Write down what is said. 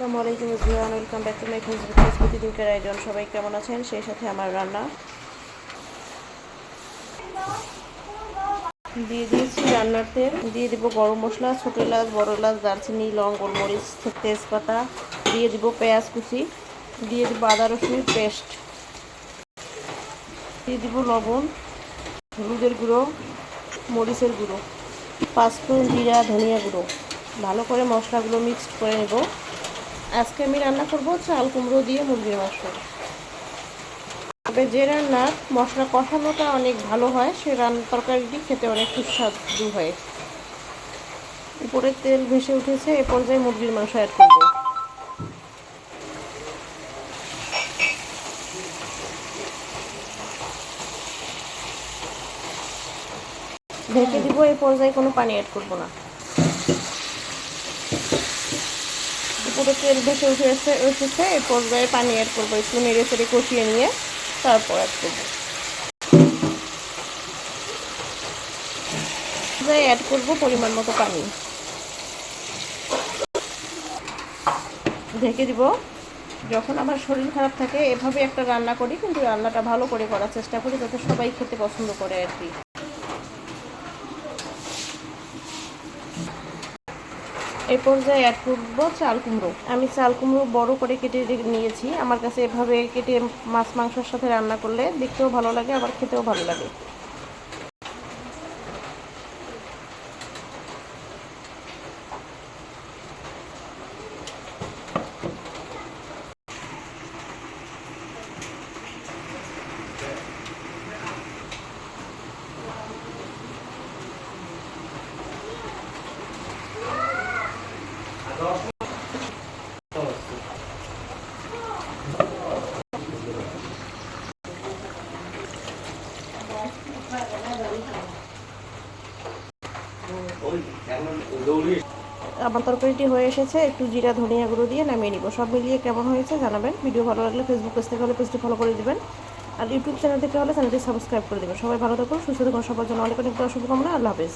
আসসালামু আলাইকুম everyone, welcome back to my Facebook প্রতিদিনকার আয়োজন, সবাই কেমন আছেন? সেই সাথে আমার রান্না। দিয়ে দিয়েছি রান্নার তেল। দিয়ে দিব গরম মশলা, ছোটো এলাচ, বড় এলাচ, দারচিনি, লং, গোলমরিচ, তেজপাতা। দিয়ে দিব পেঁয়াজ কুচি। দিয়ে দিব আদা রসুনের পেস্ট। দিয়ে দিব লবণ, হলুদের গুঁড়ো, মরিচের গুঁড়ো, পাঁচফোড়ন জিরা, ধনিয়া গুঁড়ো। ভালো করে মশলাগুলো মিক্সড করে নেব। আজকে আমি রান্না করব চাল কুমড়ো দিয়ে মুরগির মাংস। তবে যে রান্নার মশলা কষানোটা অনেক ভালো হয়, সে রান্না তরকারিটি খেতে অনেক সুস্বাদু হয়। উপরে তেল ভেসে উঠেছে, এ পর্যায়ে মুরগির মাংস অ্যাড করব। ঢেকে দিব এই পর্যায়ে কোনো পানি অ্যাড করব না। পুরো তেল ভেসে উঠে এসে এসেছে। এই পর্যায়ে পানি অ্যাড করব, একটু নেড়ে চেড়ে কষিয়ে নিয়ে তারপর অ্যাড করব। অ্যাড করব পরিমাণ মতো পানি। ঢেকে দিব। যখন আমার শরীর খারাপ থাকে, এভাবে একটা রান্না করি, কিন্তু রান্নাটা ভালো করে করার চেষ্টা করি, যাতে সবাই খেতে পছন্দ করে আর কি। এই পর্যায়ে এক করব চাল কুমড়ো। আমি চাল কুমড়ো বড় করে কেটে নিয়েছি। আমার কাছে এভাবে কেটে মাছ, মাংসের সাথে রান্না করলে দেখতেও ভালো লাগে, আবার খেতেও ভালো লাগে। আমার তরকারিটি হয়ে এসেছে, একটু জিরা, ধনিয়া গুঁড়ো দিয়ে নামিয়ে নিব। সব মিলিয়ে কেমন হয়েছে জানাবেন। ভিডিও ভালো লাগলে ফেসবুক পেজ থেকে হলে পেজটি ফলো করে দিবেন। আর ইউটিউব চ্যানেল থেকে হলে চ্যানেলটি সাবস্ক্রাইব করে দেবেন। সবাই ভালো থাকুন, সুস্থ থাকুন, সবার জন্য অনেক অনেক শুভকামনা। আল্লাহ হাফেজ।